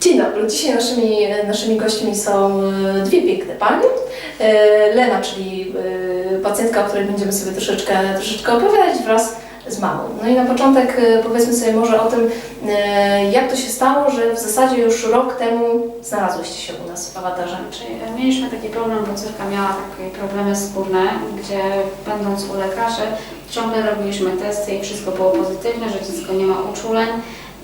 Dzień dobry. Dzisiaj naszymi, naszymi gośćmi są e, dwie piękne panie. E, Lena, czyli e, pacjentka, o której będziemy sobie troszeczkę, troszeczkę opowiadać wraz z mamą. No i na początek powiedzmy sobie może o tym, jak to się stało, że w zasadzie już rok temu znalazłyście się u nas w awatarze. Czyli mieliśmy taki problem, bo córka miała takie problemy skórne, gdzie będąc u lekarzy ciągle robiliśmy testy i wszystko było pozytywne, że dziecko nie ma uczuleń.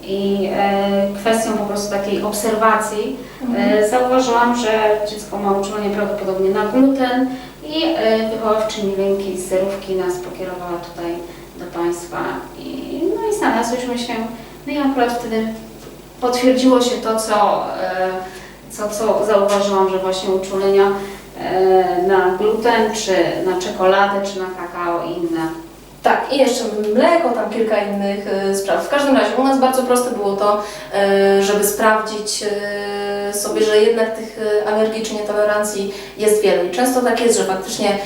I e, kwestią po prostu takiej obserwacji e, zauważyłam, że dziecko ma uczulenie prawdopodobnie na gluten i e, wychowawczyni ręki z zerówki nas pokierowała tutaj do Państwa i, no i znalazłyśmy się. No i akurat wtedy potwierdziło się to, co, co, co zauważyłam, że właśnie uczulenia na gluten, czy na czekoladę, czy na kakao i inne. Tak, i jeszcze mleko, tam kilka innych e, spraw. W każdym razie u nas bardzo proste było to, e, żeby sprawdzić e, sobie, że jednak tych alergii czy nietolerancji jest wiele. I często tak jest, że faktycznie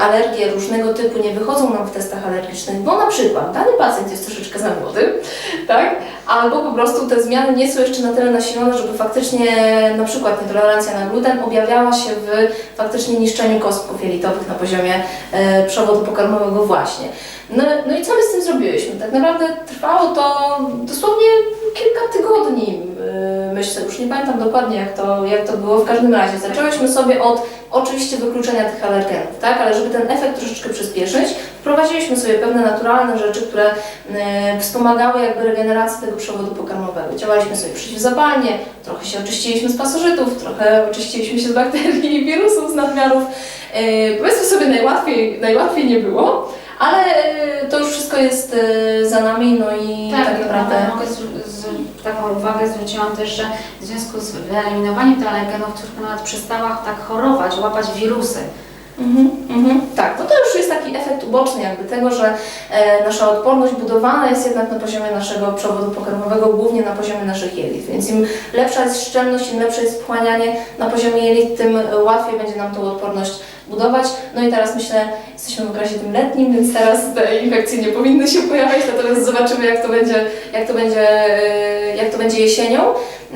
alergie różnego typu nie wychodzą nam w testach alergicznych, bo na przykład dany pacjent jest troszeczkę za młody, tak? Albo po prostu te zmiany nie są jeszcze na tyle nasilone, żeby faktycznie na przykład nietolerancja na gluten objawiała się w faktycznie niszczeniu kostków jelitowych na poziomie e, przewodu pokarmowego właśnie. No, no i co my z tym zrobiłyśmy? Tak naprawdę trwało to dosłownie kilka tygodni, yy, myślę, już nie pamiętam dokładnie jak to, jak to było, w każdym razie zaczęłyśmy sobie od oczywiście wykluczenia tych alergenów, tak, ale żeby ten efekt troszeczkę przyspieszyć, wprowadziliśmy sobie pewne naturalne rzeczy, które yy, wspomagały jakby regenerację tego przewodu pokarmowego. Działaliśmy sobie przeciwzapalnie, trochę się oczyściliśmy z pasożytów, trochę oczyściliśmy się z bakterii i wirusów, z nadmiarów. Yy, powiedzmy sobie, najłatwiej, najłatwiej nie było, ale y, to już wszystko jest y, za nami, no i tak, naprawdę. no, mogę z, z, taką uwagę zwróciłam też, że w związku z wyeliminowaniem tych alergenów córka nawet przestała tak chorować, łapać wirusy. Mhm, mhm. Tak, no to już jest taki efekt uboczny jakby tego, że e, nasza odporność budowana jest jednak na poziomie naszego przewodu pokarmowego, głównie na poziomie naszych jelit, więc im lepsza jest szczelność, im lepsze jest wchłanianie na poziomie jelit, tym łatwiej będzie nam tą odporność budować. No i teraz myślę, jesteśmy w okresie tym letnim, więc teraz te infekcje nie powinny się pojawiać, natomiast zobaczymy jak to będzie, jak to będzie, e, jak to będzie jesienią.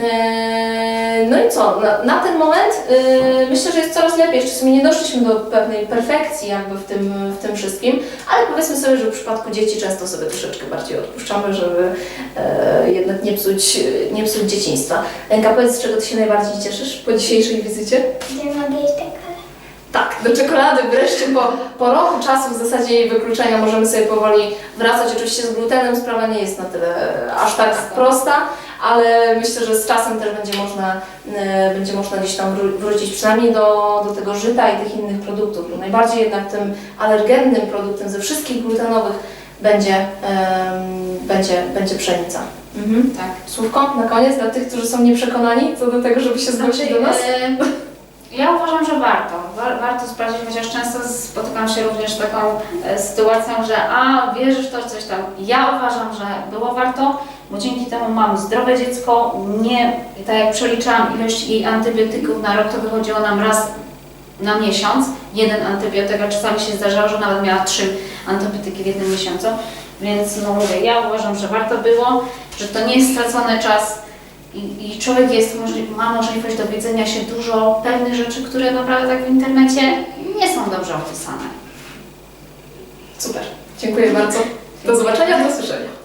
E, No i co? Na, na ten moment e, myślę, że jest coraz lepiej. Jeszcze sobie nie doszliśmy do pewnej perfekcji jakby w tym, w tym wszystkim, ale powiedzmy sobie, że w przypadku dzieci często sobie troszeczkę bardziej odpuszczamy, żeby jednak nie psuć, nie psuć dzieciństwa. Lenka, powiedz, z czego Ty się najbardziej cieszysz po dzisiejszej wizycie? Gdzie mogę iść tak? Tak, do czekolady wreszcie po, po roku czasu w zasadzie jej wykluczenia możemy sobie powoli wracać. Oczywiście z glutenem sprawa nie jest na tyle aż tak prosta, ale myślę, że z czasem też będzie można, e, będzie można gdzieś tam wró- wrócić przynajmniej do, do tego żyta i tych innych produktów. Bo najbardziej jednak tym alergennym produktem ze wszystkich glutenowych będzie, będzie, będzie pszenica. Mhm. Tak. Słówko na koniec dla tych, którzy są nieprzekonani co do tego, żeby się zgłosić do nas? e, Ja uważam, że warto. Wa- Warto sprawdzić, chociaż często spotykam się również z taką e, sytuacją, że a, wierzysz w to, coś tam. Ja uważam, że było warto, bo dzięki temu mam zdrowe dziecko, nie, tak jak przeliczałam ilość jej antybiotyków na rok, to wychodziło nam raz na miesiąc, jeden antybiotyk, a czasami się zdarzało, że nawet miała trzy antybiotyki w jednym miesiącu. Więc no mówię, ja uważam, że warto było, że to nie jest stracony czas i, i człowiek jest, ma możliwość dowiedzenia się dużo pewnych rzeczy, które naprawdę tak w internecie nie są dobrze opisane. Super, dziękuję bardzo. Do zobaczenia, do usłyszenia.